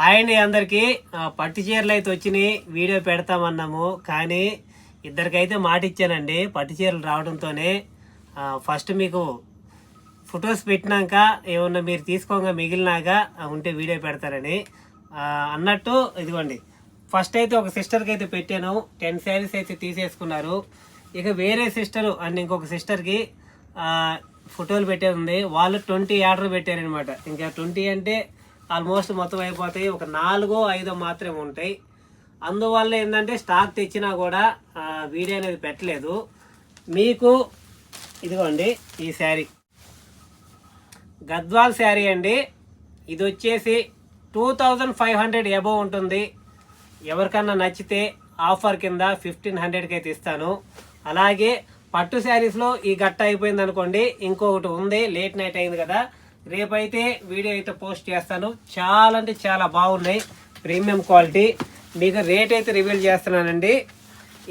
Hi అండి అందరికీ. పట్టు చీరలు అయితే వచ్చినాయి. వీడియో పెడతామన్నాము. కానీ ఇద్దరికైతే మాట ఇచ్చానండి. పట్టు చీరలు రావడంతోనే. ఫస్ట్ మీకు ఫొటోస్ పెట్టినాక ఏమన్నా మీరు తీసుకోగా మిగిలినాక ఉంటే వీడియో పెడతారని. అన్నట్టు ఇదిగోండి. ఫస్ట్ అయితే ఒక సిస్టర్కి అయితే పెట్టాను. టెన్ శారీస్ అయితే తీసేసుకున్నారు. ఇక వేరే సిస్టర్ అండ్ ఇంకొక సిస్టర్కి ఫోటోలు పెట్టేది ఉంది. వాళ్ళు ట్వంటీ ఆర్డర్ పెట్టారనమాట ఇంకా ట్వంటీ అంటే ఆల్మోస్ట్ మొత్తం అయిపోతాయి. ఒక నాలుగో ఐదో మాత్రమే ఉంటాయి. అందువల్ల ఏంటంటే స్టాక్ తెచ్చినా కూడా వీడియో అనేది పెట్టలేదు. మీకు ఇదిగోండి ఈ శారీ. గద్వాల్ శారీ అండి. ఇది వచ్చేసి two thousand five hundred above ఉంటుంది. ఎవరికన్నా నచ్చితే ఆఫర్ కింద ఫిఫ్టీన్ హండ్రెడ్కి అయితే ఇస్తాను అలాగే పట్టు శారీస్లో ఈ గట్ట అయిపోయింది అనుకోండి ఇంకొకటి ఉంది లేట్ నైట్ అయింది కదా రేపైతే వీడియో అయితే పోస్ట్ చేస్తాను. చాలా అంటే చాలా బాగున్నాయి. Premium quality. మీకు రేట్ అయితే రివీల్ చేస్తున్నానండి.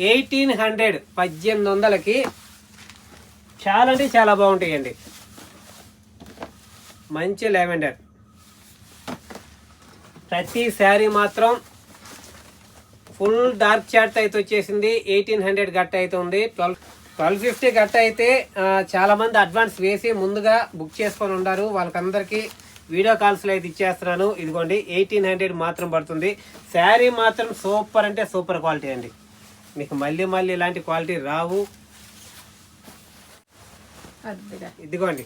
ఎయిటీన్ హండ్రెడ్ పద్దెనిమిది వందలకి చాలా అంటే చాలా బాగుంటాయండి. మంచి లెవెండర్. ప్రతి శారీ మాత్రం ఫుల్ డార్క్ చార్ట్ అయితే వచ్చేసింది. ఎయిటీన్ హండ్రెడ్ గట్ట అయితే ఉంది. ట్వెల్వ్ ట్వెల్వ్ ఫిఫ్టీ గట్ట అయితే ఆ, చాలా మంది అడ్వాన్స్ వేసి ముందుగా బుక్ చేసుకొని ఉన్నారు. వాళ్ళకందరికీ వీడియో కాల్స్లో అయితే ఇచ్చేస్తున్నాను. ఇదిగోండి ఎయిటీన్ హండ్రెడ్ మాత్రం పడుతుంది. శారీ మాత్రం సూపర్ అంటే సూపర్ క్వాలిటీ అండి. మీకు మళ్ళీ మళ్ళీ ఇలాంటి క్వాలిటీ రావు. ఇదిగోండి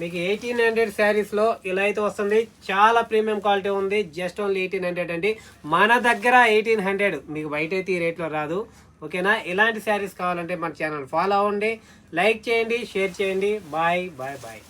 మీకు ఎయిటీన్ హండ్రెడ్ శారీస్లో ఇలా అయితే వస్తుంది. చాలా ప్రీమియం క్వాలిటీ ఉంది. జస్ట్ ఓన్లీ ఎయిటీన్ హండ్రెడ్ అండి. మన దగ్గర ఎయిటీన్ హండ్రెడ్ మీకు బయట అయితే ఈ రేట్లో రాదు. ఓకేనా? ఇలాంటి శారీస్ కావాలంటే మన ఛానల్ ఫాలో అవ్వండి. లైక్ చేయండి షేర్ చేయండి. Bye bye bye